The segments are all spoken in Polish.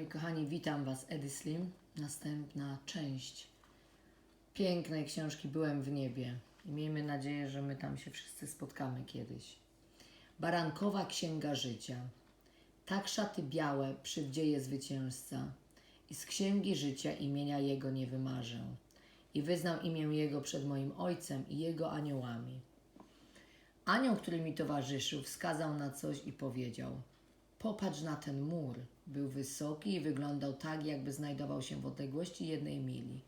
Moi kochani, witam Was, Edy Slim. Następna część pięknej książki Byłem w niebie. I miejmy nadzieję, że my tam się wszyscy spotkamy kiedyś. Barankowa Księga Życia. Tak szaty białe przywdzieje zwycięzca i z księgi życia imienia Jego nie wymarzę. I wyznał imię Jego przed moim Ojcem i Jego aniołami. Anioł, który mi towarzyszył, wskazał na coś i powiedział – Popatrz na ten mur. Był wysoki i wyglądał tak, jakby znajdował się w odległości jednej mili.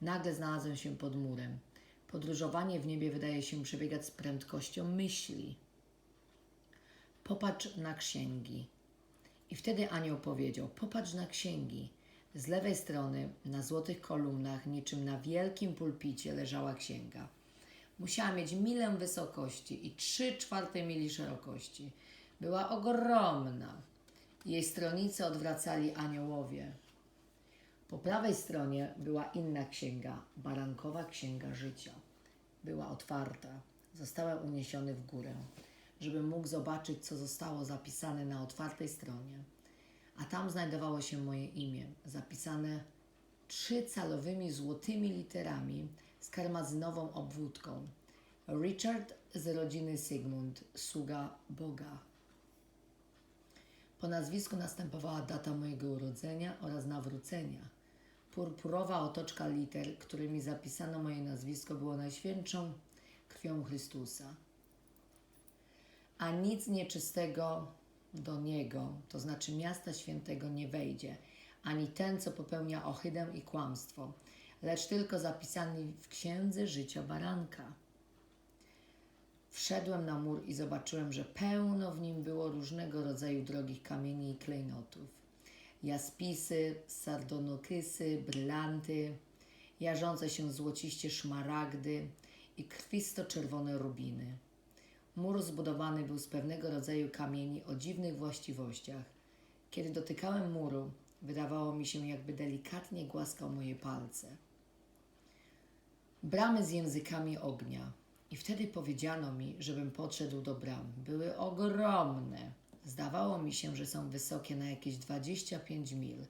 Nagle znalazłem się pod murem. Podróżowanie w niebie wydaje się przebiegać z prędkością myśli. Popatrz na księgi. I wtedy anioł powiedział: Popatrz na księgi. Z lewej strony, na złotych kolumnach, niczym na wielkim pulpicie, leżała księga. Musiała mieć milę wysokości i trzy czwarte mili szerokości. Była ogromna. Jej stronice odwracali aniołowie. Po prawej stronie była inna księga, barankowa księga życia. Była otwarta. Zostałem uniesiony w górę, żeby mógł zobaczyć, co zostało zapisane na otwartej stronie. A tam znajdowało się moje imię, zapisane trzycalowymi złotymi literami z karmazynową obwódką. Richard z rodziny Sigmund, sługa Boga. Po nazwisku następowała data mojego urodzenia oraz nawrócenia. Purpurowa otoczka liter, którymi zapisano moje nazwisko, było najświętszą krwią Chrystusa. A nic nieczystego do Niego, to znaczy miasta świętego, nie wejdzie, ani ten, co popełnia ohydę i kłamstwo, lecz tylko zapisany w księdze życia baranka. Wszedłem na mur i zobaczyłem, że pełno w nim było różnego rodzaju drogich kamieni i klejnotów. Jaspisy, sardonokysy, brylanty, jarzące się złociście szmaragdy i krwisto-czerwone rubiny. Mur zbudowany był z pewnego rodzaju kamieni o dziwnych właściwościach. Kiedy dotykałem muru, wydawało mi się, jakby delikatnie głaskał moje palce. Bramy z językami ognia. I wtedy powiedziano mi, żebym podszedł do bram. Były ogromne. Zdawało mi się, że są wysokie na jakieś 25 mil.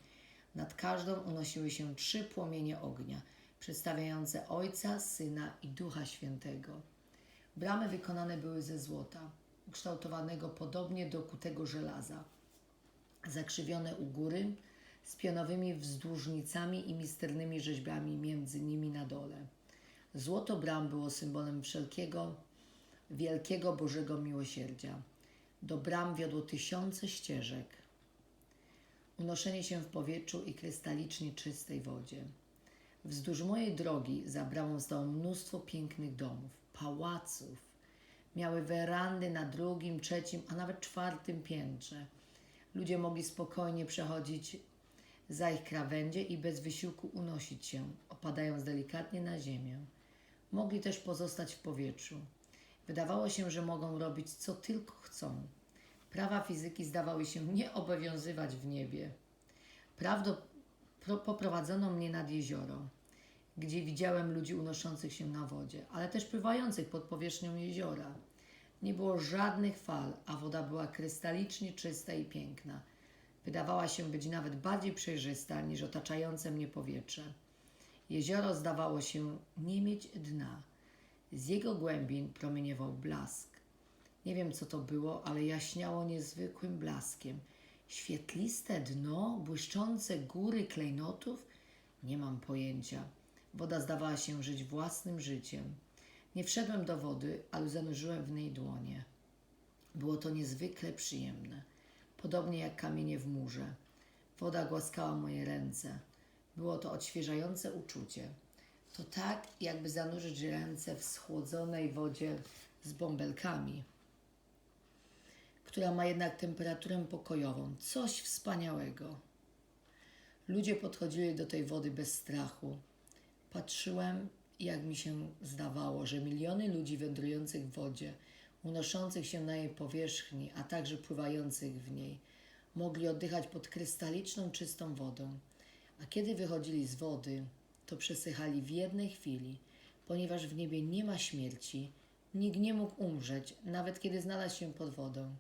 Nad każdą unosiły się trzy płomienie ognia, przedstawiające Ojca, Syna i Ducha Świętego. Bramy wykonane były ze złota, ukształtowanego podobnie do kutego żelaza, zakrzywione u góry, z pionowymi wzdłużnicami i misternymi rzeźbami między nimi na dole. Złoto bram było symbolem wszelkiego wielkiego Bożego miłosierdzia. Do bram wiodło tysiące ścieżek. Unoszenie się w powietrzu i krystalicznie czystej wodzie. Wzdłuż mojej drogi za bramą stało mnóstwo pięknych domów, pałaców. Miały werandy na drugim, trzecim, a nawet czwartym piętrze. Ludzie mogli spokojnie przechodzić za ich krawędzie i bez wysiłku unosić się, opadając delikatnie na ziemię. Mogli też pozostać w powietrzu. Wydawało się, że mogą robić co tylko chcą. Prawa fizyki zdawały się nie obowiązywać w niebie. Prawdo pro, poprowadzono mnie nad jezioro, gdzie widziałem ludzi unoszących się na wodzie, ale też pływających pod powierzchnią jeziora. Nie było żadnych fal, a woda była krystalicznie czysta i piękna. Wydawała się być nawet bardziej przejrzysta niż otaczające mnie powietrze. Jezioro zdawało się nie mieć dna. Z jego głębin promieniował blask. Nie wiem, co to było, ale jaśniało niezwykłym blaskiem. Świetliste dno, błyszczące góry klejnotów? Nie mam pojęcia. Woda zdawała się żyć własnym życiem. Nie wszedłem do wody, ale zanurzyłem w niej dłonie. Było to niezwykle przyjemne, podobnie jak kamienie w murze. Woda głaskała moje ręce. Było to odświeżające uczucie. To tak, jakby zanurzyć ręce w schłodzonej wodzie z bąbelkami, która ma jednak temperaturę pokojową. Coś wspaniałego. Ludzie podchodzili do tej wody bez strachu. Patrzyłem, jak mi się zdawało, że miliony ludzi wędrujących w wodzie, unoszących się na jej powierzchni, a także pływających w niej, mogli oddychać pod krystaliczną, czystą wodą. A kiedy wychodzili z wody, to przesychali w jednej chwili, ponieważ w niebie nie ma śmierci, nikt nie mógł umrzeć, nawet kiedy znalazł się pod wodą.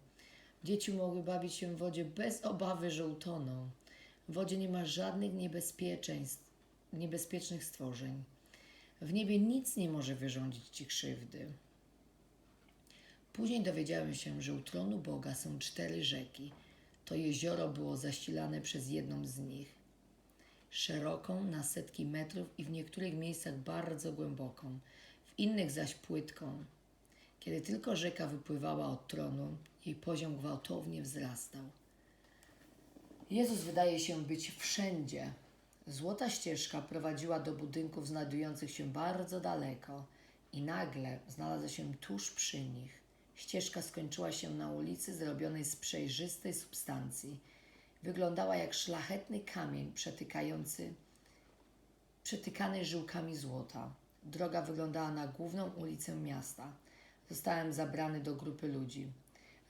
Dzieci mogły bawić się w wodzie bez obawy, że utoną. W wodzie nie ma żadnych niebezpieczeństw, niebezpiecznych stworzeń. W niebie nic nie może wyrządzić ci krzywdy. Później dowiedziałem się, że u tronu Boga są cztery rzeki. To jezioro było zasilane przez jedną z nich. Szeroką na setki metrów i w niektórych miejscach bardzo głęboką, w innych zaś płytką. Kiedy tylko rzeka wypływała od tronu, jej poziom gwałtownie wzrastał. Jezus wydaje się być wszędzie. Złota ścieżka prowadziła do budynków znajdujących się bardzo daleko i nagle znalazła się tuż przy nich. Ścieżka skończyła się na ulicy zrobionej z przejrzystej substancji. Wyglądała jak szlachetny kamień przetykający, przetykany żyłkami złota. Droga wyglądała na główną ulicę miasta. Zostałem zabrany do grupy ludzi.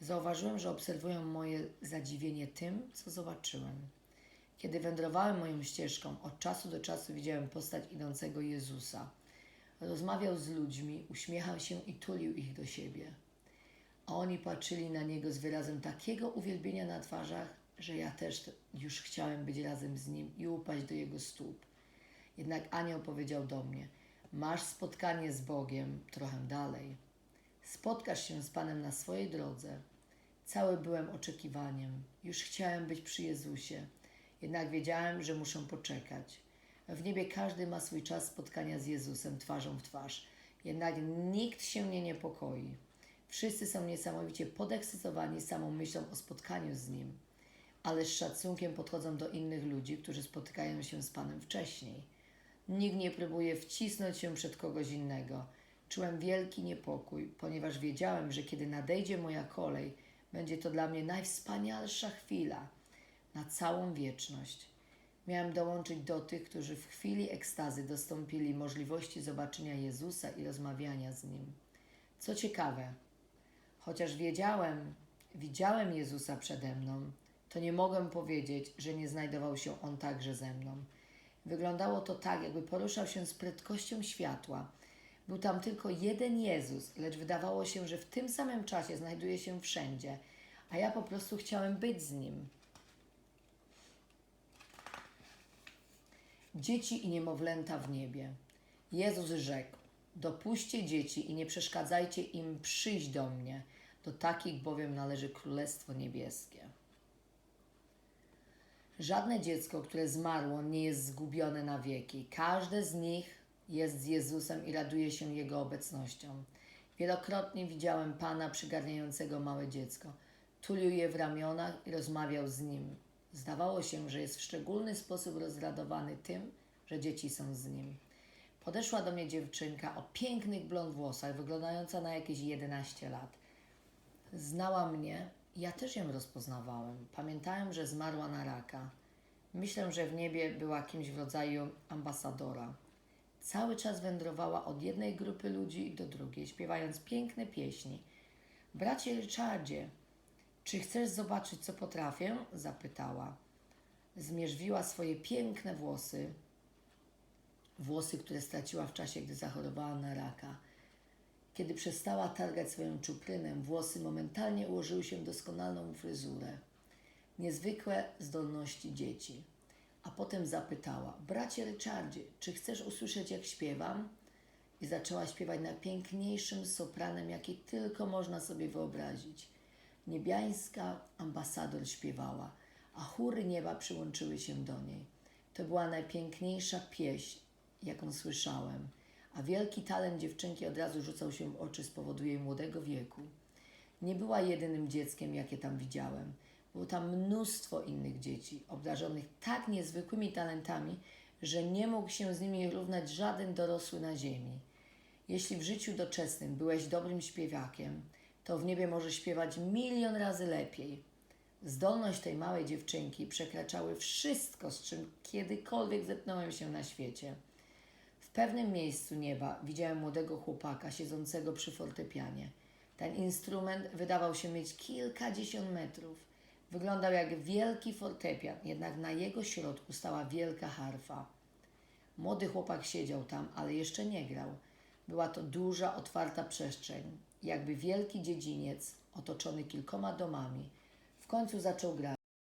Zauważyłem, że obserwują moje zadziwienie tym, co zobaczyłem. Kiedy wędrowałem moją ścieżką, od czasu do czasu widziałem postać idącego Jezusa. Rozmawiał z ludźmi, uśmiechał się i tulił ich do siebie. A oni patrzyli na niego z wyrazem takiego uwielbienia na twarzach, że ja też już chciałem być razem z nim i upaść do jego stóp. Jednak anioł powiedział do mnie: Masz spotkanie z Bogiem trochę dalej. Spotkasz się z Panem na swojej drodze. Cały byłem oczekiwaniem. Już chciałem być przy Jezusie, jednak wiedziałem, że muszę poczekać. W niebie każdy ma swój czas spotkania z Jezusem twarzą w twarz, jednak nikt się nie niepokoi. Wszyscy są niesamowicie podekscytowani samą myślą o spotkaniu z Nim, ale z szacunkiem podchodzą do innych ludzi, którzy spotykają się z Panem wcześniej. Nikt nie próbuje wcisnąć się przed kogoś innego. Czułem wielki niepokój, ponieważ wiedziałem, że kiedy nadejdzie moja kolej, będzie to dla mnie najwspanialsza chwila na całą wieczność. Miałem dołączyć do tych, którzy w chwili ekstazy dostąpili możliwości zobaczenia Jezusa i rozmawiania z Nim. Co ciekawe, chociaż wiedziałem, widziałem Jezusa przede mną, to nie mogłem powiedzieć, że nie znajdował się On także ze mną. Wyglądało to tak, jakby poruszał się z prędkością światła. Był tam tylko jeden Jezus, lecz wydawało się, że w tym samym czasie znajduje się wszędzie, a ja po prostu chciałem być z Nim. Dzieci i niemowlęta w niebie. Jezus rzekł: Dopuśćcie dzieci i nie przeszkadzajcie im przyjść do mnie, do takich bowiem należy Królestwo Niebieskie. Żadne dziecko, które zmarło, nie jest zgubione na wieki. Każde z nich jest z Jezusem i raduje się Jego obecnością. Wielokrotnie widziałem Pana przygarniającego małe dziecko. Tulił je w ramionach i rozmawiał z nim. Zdawało się, że jest w szczególny sposób rozradowany tym, że dzieci są z nim. Podeszła do mnie dziewczynka o pięknych blond włosach, wyglądająca na jakieś 11 lat. Znała mnie, ja też ją rozpoznawałem. Pamiętałem, że zmarła na raka. Myślę, że w niebie była kimś w rodzaju ambasadora. Cały czas wędrowała od jednej grupy ludzi do drugiej, śpiewając piękne pieśni. Bracie Richardzie, czy chcesz zobaczyć, co potrafię? zapytała. Zmierzwiła swoje piękne włosy, włosy, które straciła w czasie, gdy zachorowała na raka. Kiedy przestała targać swoją czuprynę, włosy momentalnie ułożyły się w doskonałą fryzurę. Niezwykłe zdolności dzieci. A potem zapytała: Bracie Richardzie, czy chcesz usłyszeć, jak śpiewam? I zaczęła śpiewać najpiękniejszym sopranem, jaki tylko można sobie wyobrazić. Niebiańska ambasador śpiewała, a chóry nieba przyłączyły się do niej. To była najpiękniejsza pieśń, jaką słyszałem, a wielki talent dziewczynki od razu rzucał się w oczy z powodu jej młodego wieku. Nie była jedynym dzieckiem, jakie tam widziałem. Było tam mnóstwo innych dzieci, obdarzonych tak niezwykłymi talentami, że nie mógł się z nimi równać żaden dorosły na ziemi. Jeśli w życiu doczesnym byłeś dobrym śpiewakiem, to w niebie możesz śpiewać milion razy lepiej. Zdolność tej małej dziewczynki przekraczały wszystko, z czym kiedykolwiek zetknąłem się na świecie. Pewnym miejscu nieba widziałem młodego chłopaka siedzącego przy fortepianie. Ten instrument wydawał się mieć kilkadziesiąt metrów. Wyglądał jak wielki fortepian, jednak na jego środku stała wielka harfa. Młody chłopak siedział tam, ale jeszcze nie grał. Była to duża, otwarta przestrzeń, jakby wielki dziedziniec otoczony kilkoma domami. W końcu zaczął grać.